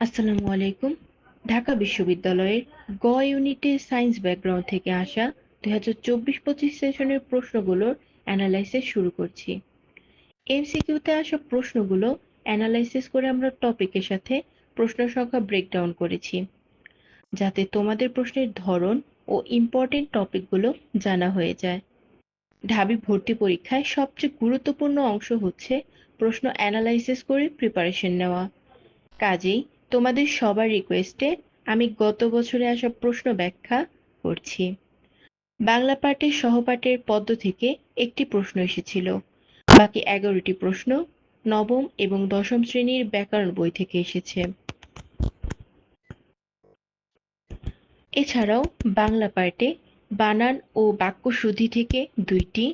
আসসালামু আলাইকুম। ঢাকা বিশ্ববিদ্যালয়ের গ ইউনিটে সায়েন্স ব্যাকগ্রাউন্ড থেকে আসা দুই হাজার চব্বিশ পঁচিশ সেশনের প্রশ্নগুলোর অ্যানালাইসিস শুরু করছি। এমসিকিউতে আসা প্রশ্নগুলো অ্যানালাইসিস করে আমরা টপিকের সাথে প্রশ্ন সংখ্যা ব্রেকডাউন করেছি, যাতে তোমাদের প্রশ্নের ধরন ও ইম্পর্টেন্ট টপিকগুলো জানা হয়ে যায়। ঢাবি ভর্তি পরীক্ষায় সবচেয়ে গুরুত্বপূর্ণ অংশ হচ্ছে প্রশ্ন অ্যানালাইসিস করে প্রিপারেশন নেওয়া। কাজেই তোমাদের সবার রিকোয়েস্টে আমি গত বছরে আসা প্রশ্ন ব্যাখ্যা করছি। বাংলা পাঠের সহপাঠের পদ্ম থেকে একটি প্রশ্ন এসেছিল। বাকি এগারোটি প্রশ্ন নবম এবং দশম শ্রেণির ব্যাকরণ বই থেকে এসেছে। এছাড়াও বাংলা পাঠে বানান ও বাক্য শুদ্ধি থেকে দুইটি,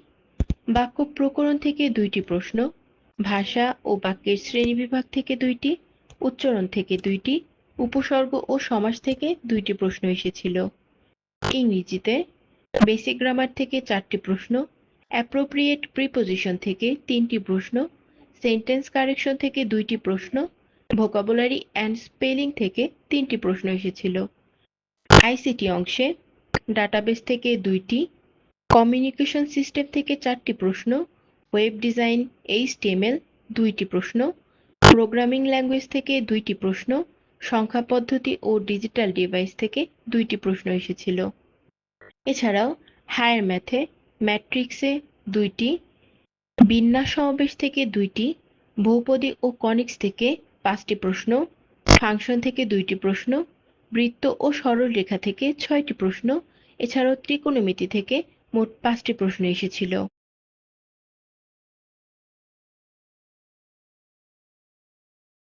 বাক্য প্রকরণ থেকে দুইটি প্রশ্ন, ভাষা ও বাক্যের শ্রেণীবিভাগ থেকে দুইটি উচ্চারণ থেকে দুইটি, উপসর্গ ও সমাস থেকে দুইটি প্রশ্ন এসেছিল। ইংরেজিতে বেসিক গ্রামার থেকে চারটি প্রশ্ন অ্যাপ্রোপ্রিয়েট প্রিপোজিশন থেকে তিনটি প্রশ্ন সেন্টেন্স কারেকশন থেকে দুইটি প্রশ্ন ভোকাবুলারি অ্যান্ড স্পেলিং থেকে তিনটি প্রশ্ন এসেছিল। আইসিটি অংশে ডাটাবেস থেকে দুইটি কমিউনিকেশন সিস্টেম থেকে চারটি প্রশ্ন ওয়েব ডিজাইন এইচটিএমএল দুইটি প্রশ্ন প্রোগ্রামিং ল্যাঙ্গুয়েজ থেকে দুইটি প্রশ্ন, সংখ্যা পদ্ধতি ও ডিজিটাল ডিভাইস থেকে দুইটি প্রশ্ন এসেছিল। এছাড়াও হায়ার ম্যাথে ম্যাট্রিক্সে দুইটি, বিন্যাস সমাবেশ থেকে দুইটি বহুপদী ও কনিক্স থেকে পাঁচটি প্রশ্ন, ফাংশন থেকে দুইটি প্রশ্ন, বৃত্ত ও সরল রেখা থেকে ছয়টি প্রশ্ন, এছাড়াও ত্রিকোণমিতি থেকে মোট পাঁচটি প্রশ্ন এসেছিল।